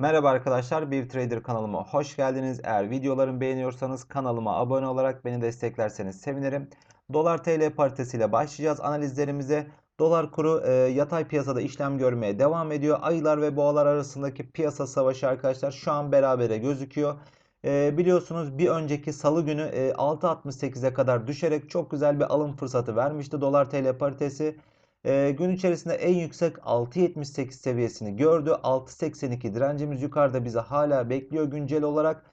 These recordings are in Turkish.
Merhaba arkadaşlar, bir trader kanalıma hoş geldiniz. Eğer videolarımı beğeniyorsanız kanalıma abone olarak beni desteklerseniz sevinirim. Dolar TL paritesiyle başlayacağız analizlerimize. Dolar kuru e, yatay piyasada işlem görmeye devam ediyor. Ayılar ve boğalar arasındaki piyasa savaşı arkadaşlar şu an berabere gözüküyor. E, biliyorsunuz bir önceki salı günü e, 6.68'e kadar düşerek çok güzel bir alım fırsatı vermişti Dolar TL paritesi. E, gün içerisinde en yüksek 6.78 seviyesini gördü. 6.82 direncimiz yukarıda bizi hala bekliyor güncel olarak.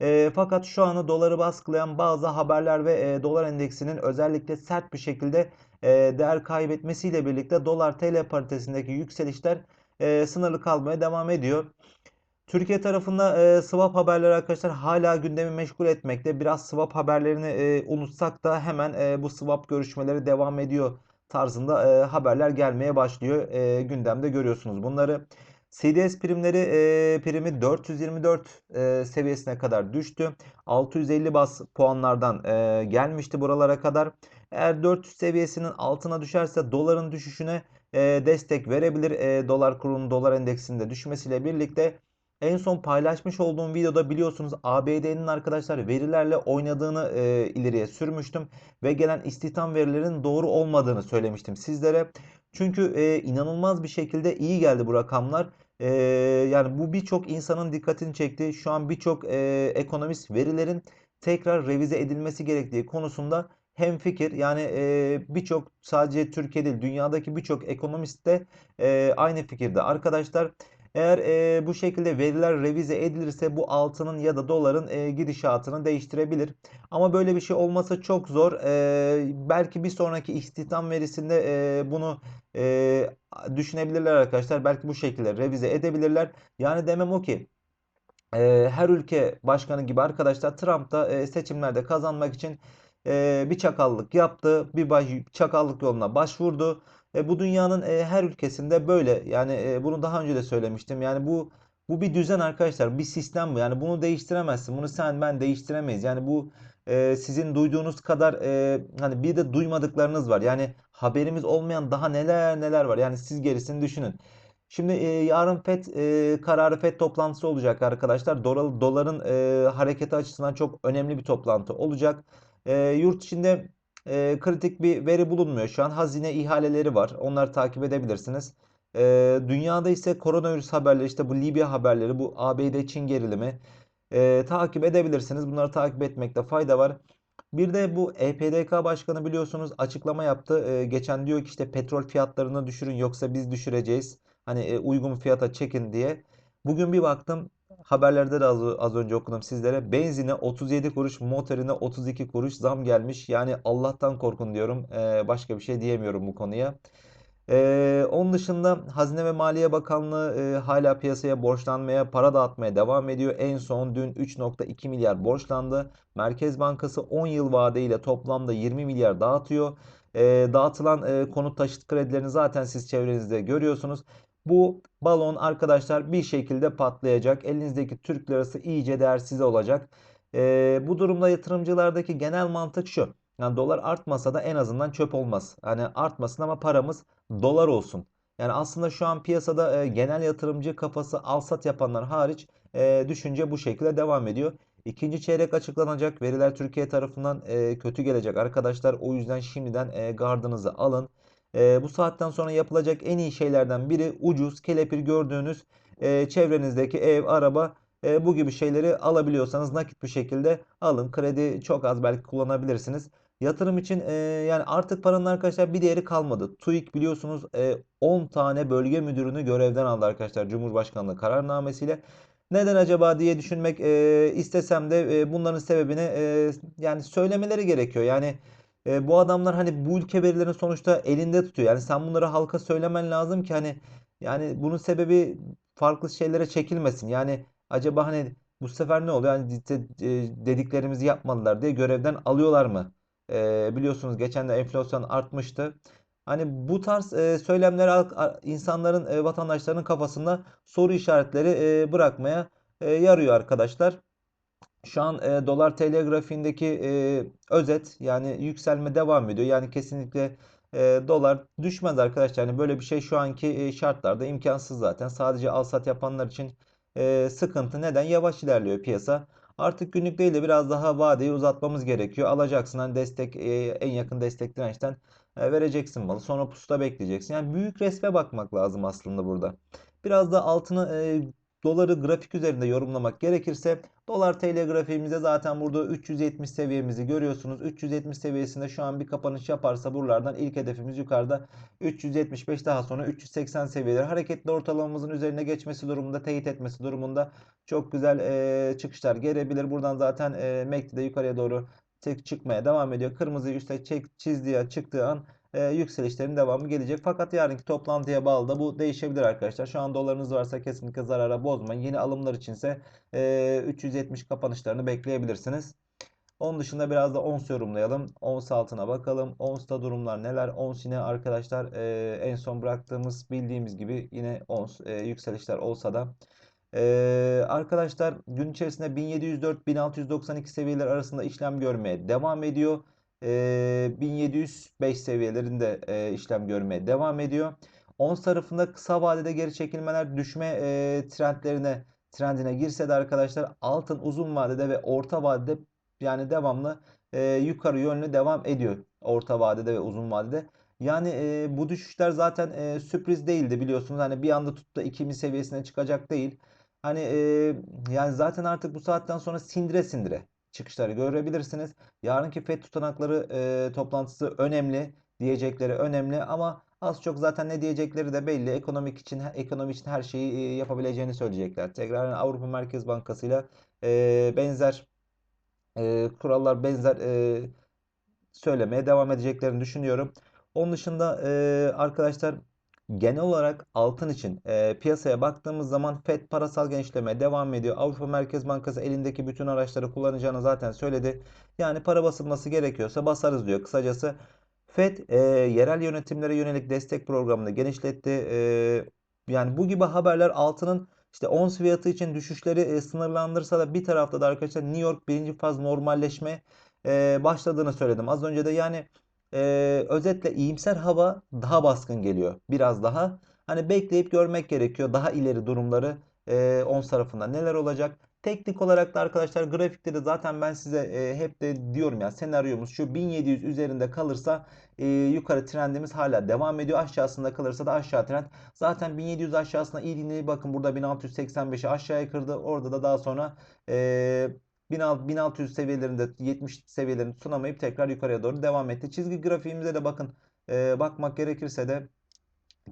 E, fakat şu anı doları baskılayan bazı haberler ve e, dolar endeksinin özellikle sert bir şekilde e, değer kaybetmesiyle birlikte dolar TL paritesindeki yükselişler e, sınırlı kalmaya devam ediyor. Türkiye tarafında e, swap haberleri arkadaşlar hala gündemi meşgul etmekte. Biraz swap haberlerini e, unutsak da hemen e, bu swap görüşmeleri devam ediyor tarzında e, haberler gelmeye başlıyor. E, gündemde görüyorsunuz bunları. CDS primleri e, primi 424 e, seviyesine kadar düştü. 650 bas puanlardan e, gelmişti buralara kadar. Eğer 400 seviyesinin altına düşerse doların düşüşüne e, destek verebilir. E, dolar kurunun dolar endeksinde düşmesiyle birlikte en son paylaşmış olduğum videoda biliyorsunuz ABD'nin arkadaşlar verilerle oynadığını e, ileriye sürmüştüm ve gelen istihdam verilerinin doğru olmadığını söylemiştim sizlere. Çünkü e, inanılmaz bir şekilde iyi geldi bu rakamlar. E, yani bu birçok insanın dikkatini çekti. Şu an birçok e, ekonomist verilerin tekrar revize edilmesi gerektiği konusunda hem fikir yani e, birçok sadece Türkiye değil dünyadaki birçok ekonomist de e, aynı fikirde. Arkadaşlar eğer e, bu şekilde veriler revize edilirse bu altının ya da doların e, gidişatını değiştirebilir. Ama böyle bir şey olması çok zor. E, belki bir sonraki istihdam verisinde e, bunu e, düşünebilirler arkadaşlar. Belki bu şekilde revize edebilirler. Yani demem o ki e, her ülke başkanı gibi arkadaşlar Trump da e, seçimlerde kazanmak için e, bir çakallık yaptı. Bir baş, çakallık yoluna başvurdu. E, bu dünyanın e, her ülkesinde böyle. Yani e, bunu daha önce de söylemiştim. Yani bu bu bir düzen arkadaşlar. Bir sistem bu. Yani bunu değiştiremezsin. Bunu sen ben değiştiremeyiz. Yani bu e, sizin duyduğunuz kadar e, hani bir de duymadıklarınız var. Yani haberimiz olmayan daha neler neler var. Yani siz gerisini düşünün. Şimdi e, yarın FED e, kararı FED toplantısı olacak arkadaşlar. Dolar, doların e, hareketi açısından çok önemli bir toplantı olacak. E, yurt içinde e, kritik bir veri bulunmuyor. Şu an hazine ihaleleri var. Onları takip edebilirsiniz. E, dünyada ise koronavirüs haberleri, işte bu Libya haberleri, bu ABD-Çin gerilimi e, takip edebilirsiniz. Bunları takip etmekte fayda var. Bir de bu EPDK Başkanı biliyorsunuz açıklama yaptı. E, geçen diyor ki işte petrol fiyatlarını düşürün yoksa biz düşüreceğiz. Hani e, uygun fiyata çekin diye. Bugün bir baktım haberlerde de az, az önce okudum sizlere. Benzine 37 kuruş, motorine 32 kuruş zam gelmiş. Yani Allah'tan korkun diyorum. Ee, başka bir şey diyemiyorum bu konuya. Ee, onun dışında Hazine ve Maliye Bakanlığı e, hala piyasaya borçlanmaya, para dağıtmaya devam ediyor. En son dün 3.2 milyar borçlandı. Merkez Bankası 10 yıl vadeyle toplamda 20 milyar dağıtıyor. E, dağıtılan e, konut taşıt kredilerini zaten siz çevrenizde görüyorsunuz. Bu balon arkadaşlar bir şekilde patlayacak. Elinizdeki Türk lirası iyice değersiz olacak. Ee, bu durumda yatırımcılardaki genel mantık şu. Yani dolar artmasa da en azından çöp olmaz. Yani artmasın ama paramız dolar olsun. Yani aslında şu an piyasada e, genel yatırımcı kafası alsat yapanlar hariç e, düşünce bu şekilde devam ediyor. İkinci çeyrek açıklanacak. Veriler Türkiye tarafından e, kötü gelecek arkadaşlar. O yüzden şimdiden e, gardınızı alın. E, bu saatten sonra yapılacak en iyi şeylerden biri ucuz, kelepir gördüğünüz e, çevrenizdeki ev, araba e, bu gibi şeyleri alabiliyorsanız nakit bir şekilde alın. Kredi çok az belki kullanabilirsiniz. Yatırım için e, yani artık paranın arkadaşlar bir değeri kalmadı. TÜİK biliyorsunuz e, 10 tane bölge müdürünü görevden aldı arkadaşlar Cumhurbaşkanlığı kararnamesiyle. Neden acaba diye düşünmek e, istesem de e, bunların sebebini e, yani söylemeleri gerekiyor. Yani e, bu adamlar hani bu ülke verilerini sonuçta elinde tutuyor. Yani sen bunları halka söylemen lazım ki hani yani bunun sebebi farklı şeylere çekilmesin. Yani acaba hani bu sefer ne oluyor? Yani dediklerimizi yapmadılar diye görevden alıyorlar mı? E, biliyorsunuz geçen de enflasyon artmıştı. Hani bu tarz e, söylemler insanların, e, vatandaşların kafasında soru işaretleri e, bırakmaya e, yarıyor arkadaşlar. Şu an e, dolar TL grafiğindeki e, özet yani yükselme devam ediyor. Yani kesinlikle e, dolar düşmez arkadaşlar. Yani böyle bir şey şu anki e, şartlarda imkansız zaten. Sadece al sat yapanlar için e, sıkıntı. Neden? Yavaş ilerliyor piyasa. Artık günlük değil de biraz daha vadeyi uzatmamız gerekiyor. Alacaksın hani destek e, en yakın destek dirençten e, vereceksin malı. Sonra pusuda bekleyeceksin. Yani büyük resme bakmak lazım aslında burada. Biraz da altını e, doları grafik üzerinde yorumlamak gerekirse dolar TL grafiğimizde zaten burada 370 seviyemizi görüyorsunuz. 370 seviyesinde şu an bir kapanış yaparsa buralardan ilk hedefimiz yukarıda 375 daha sonra 380 seviyeleri hareketli ortalamamızın üzerine geçmesi durumunda teyit etmesi durumunda çok güzel e, çıkışlar gelebilir. Buradan zaten e, MACD yukarıya doğru tek çıkmaya devam ediyor. Kırmızıyı üstte çek, çizdiği çıktığı an e, yükselişlerin devamı gelecek. Fakat yarınki toplantıya bağlı da bu değişebilir arkadaşlar. Şu an dolarınız varsa kesinlikle zarara bozmayın. Yeni alımlar içinse e, 370 kapanışlarını bekleyebilirsiniz. Onun dışında biraz da ons yorumlayalım. Ons altına bakalım. Ons'ta durumlar neler? Ons yine arkadaşlar e, en son bıraktığımız bildiğimiz gibi yine ons e, yükselişler olsa da ee, arkadaşlar gün içerisinde 1704-1692 seviyeler arasında işlem görmeye devam ediyor. Ee, 1705 seviyelerinde e, işlem görmeye devam ediyor. Ons tarafında kısa vadede geri çekilmeler düşme e, trendlerine trendine girse de arkadaşlar altın uzun vadede ve orta vadede yani devamlı e, yukarı yönlü devam ediyor. Orta vadede ve uzun vadede. Yani e, bu düşüşler zaten e, sürpriz değildi biliyorsunuz. Hani bir anda tuttu 2000 seviyesine çıkacak değil. Hani e, yani zaten artık bu saatten sonra sindire sindire çıkışları görebilirsiniz. Yarınki FED tutanakları e, toplantısı önemli. Diyecekleri önemli ama az çok zaten ne diyecekleri de belli. Ekonomik için ekonomi için her şeyi yapabileceğini söyleyecekler. Tekrar Avrupa Merkez Bankası ile benzer e, kurallar benzer e, söylemeye devam edeceklerini düşünüyorum. Onun dışında e, arkadaşlar Genel olarak altın için e, piyasaya baktığımız zaman FED parasal genişlemeye devam ediyor. Avrupa Merkez Bankası elindeki bütün araçları kullanacağını zaten söyledi. Yani para basılması gerekiyorsa basarız diyor. Kısacası FED e, yerel yönetimlere yönelik destek programını genişletti. E, yani bu gibi haberler altının işte ons fiyatı için düşüşleri e, sınırlandırsa da bir tarafta da arkadaşlar New York birinci faz normalleşme e, başladığını söyledim. Az önce de yani e, özetle iyimser hava daha baskın geliyor. Biraz daha. Hani bekleyip görmek gerekiyor. Daha ileri durumları e, ons tarafında neler olacak. Teknik olarak da arkadaşlar grafikte de zaten ben size e, hep de diyorum ya senaryomuz şu 1700 üzerinde kalırsa e, yukarı trendimiz hala devam ediyor. Aşağısında kalırsa da aşağı trend. Zaten 1700 aşağısına iyi dinleyin. Bakın burada 1685'i aşağıya kırdı. Orada da daha sonra e, 1600 seviyelerinde 70 seviyelerini tutunamayıp tekrar yukarıya doğru devam etti. Çizgi grafiğimize de bakın e, bakmak gerekirse de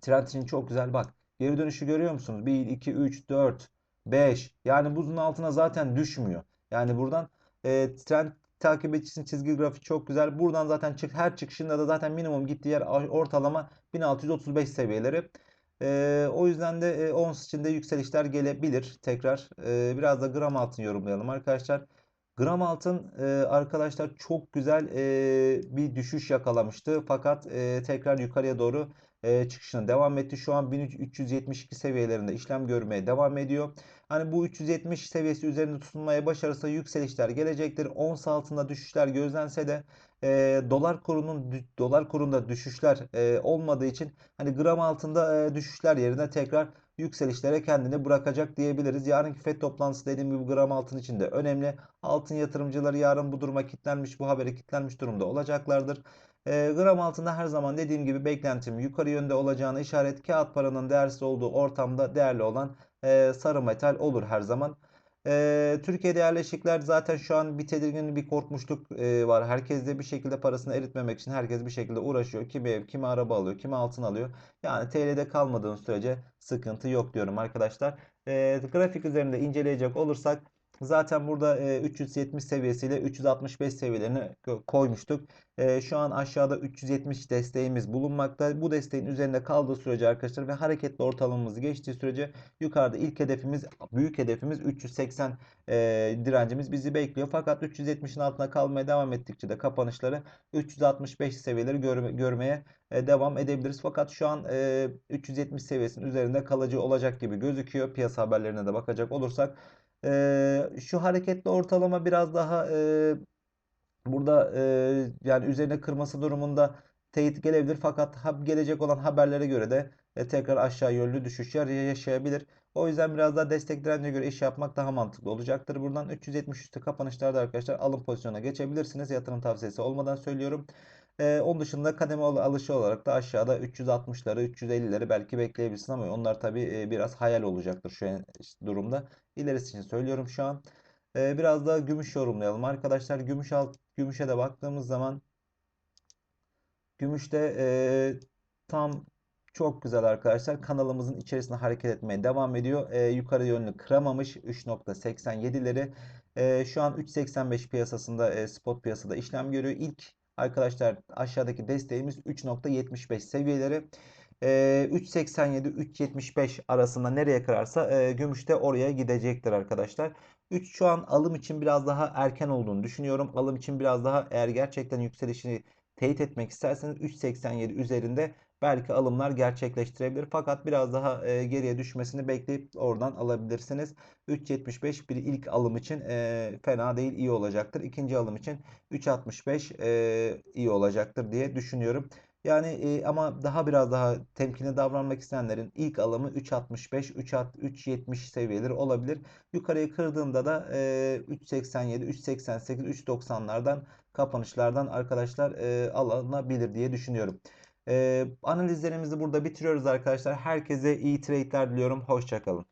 trend için çok güzel bak. Geri dönüşü görüyor musunuz? 1, 2, 3, 4, 5. Yani buzun altına zaten düşmüyor. Yani buradan e, trend takip için çizgi grafik çok güzel. Buradan zaten çık her çıkışında da zaten minimum gittiği yer ortalama 1635 seviyeleri. E, o yüzden de e, ons içinde yükselişler gelebilir tekrar. E, biraz da gram altın yorumlayalım arkadaşlar. Gram altın e, arkadaşlar çok güzel e, bir düşüş yakalamıştı. Fakat e, tekrar yukarıya doğru e, çıkışına devam etti. Şu an 1372 seviyelerinde işlem görmeye devam ediyor. Hani bu 370 seviyesi üzerinde tutunmaya başarırsa yükselişler gelecektir. Ons altında düşüşler gözlense de e, dolar kurunun dolar kurunda düşüşler e, olmadığı için hani gram altında e, düşüşler yerine tekrar yükselişlere kendini bırakacak diyebiliriz. Yarınki FED toplantısı dediğim gibi gram altın için de önemli. Altın yatırımcıları yarın bu duruma kilitlenmiş, bu habere kilitlenmiş durumda olacaklardır. E, gram altında her zaman dediğim gibi beklentim yukarı yönde olacağını işaret kağıt paranın değersiz olduğu ortamda değerli olan e, sarı metal olur her zaman. E, Türkiye'de yerleşikler zaten şu an bir tedirgin bir korkmuşluk e, var. Herkes de bir şekilde parasını eritmemek için herkes bir şekilde uğraşıyor. Kimi ev, kimi araba alıyor, kimi altın alıyor. Yani TL'de kalmadığın sürece sıkıntı yok diyorum arkadaşlar. E, grafik üzerinde inceleyecek olursak Zaten burada 370 seviyesiyle 365 seviyelerini koymuştuk. Şu an aşağıda 370 desteğimiz bulunmakta. Bu desteğin üzerinde kaldığı sürece arkadaşlar ve hareketli ortalamamızı geçtiği sürece yukarıda ilk hedefimiz, büyük hedefimiz 380 direncimiz bizi bekliyor. Fakat 370'in altına kalmaya devam ettikçe de kapanışları 365 seviyeleri görmeye devam edebiliriz. Fakat şu an 370 seviyesinin üzerinde kalıcı olacak gibi gözüküyor. Piyasa haberlerine de bakacak olursak. E, şu hareketli ortalama biraz daha e, burada e, yani üzerine kırması durumunda teyit gelebilir. Fakat gelecek olan haberlere göre de e, tekrar aşağı yönlü düşüşler yaşayabilir. O yüzden biraz daha destek direncine göre iş yapmak daha mantıklı olacaktır. Buradan 370 üstü kapanışlarda arkadaşlar alım pozisyonuna geçebilirsiniz. Yatırım tavsiyesi olmadan söylüyorum. Ee, onun dışında kademe al- alışı olarak da aşağıda 360'ları 350'leri belki bekleyebilirsin ama onlar tabii e, biraz hayal olacaktır şu an- durumda. İlerisi için söylüyorum şu an. Ee, biraz da gümüş yorumlayalım arkadaşlar. Gümüş alt, gümüşe de baktığımız zaman Gümüşte eee, tam çok güzel arkadaşlar. Kanalımızın içerisinde hareket etmeye devam ediyor. Eee, yukarı yönlü kıramamış 3.87'leri. Eee, şu an 3.85 piyasasında eee, spot piyasada işlem görüyor. İlk arkadaşlar aşağıdaki desteğimiz 3.75 seviyeleri. Eee 3.87-3.75 arasında nereye kırarsa eee, gümüş de oraya gidecektir arkadaşlar. 3 şu an alım için biraz daha erken olduğunu düşünüyorum. Alım için biraz daha eğer gerçekten yükselişini teyit etmek isterseniz 3.87 üzerinde belki alımlar gerçekleştirebilir. Fakat biraz daha e, geriye düşmesini bekleyip oradan alabilirsiniz. 3.75 bir ilk alım için e, fena değil iyi olacaktır. İkinci alım için 3.65 e, iyi olacaktır diye düşünüyorum. Yani e, ama daha biraz daha temkinli davranmak isteyenlerin ilk alımı 3.65, 3.70 seviyeleri olabilir. Yukarıyı kırdığında da e, 3.87, 3.88, 3.90'lardan kapanışlardan arkadaşlar e, alınabilir diye düşünüyorum. E, analizlerimizi burada bitiriyoruz arkadaşlar. Herkese iyi trade'ler diliyorum. Hoşçakalın.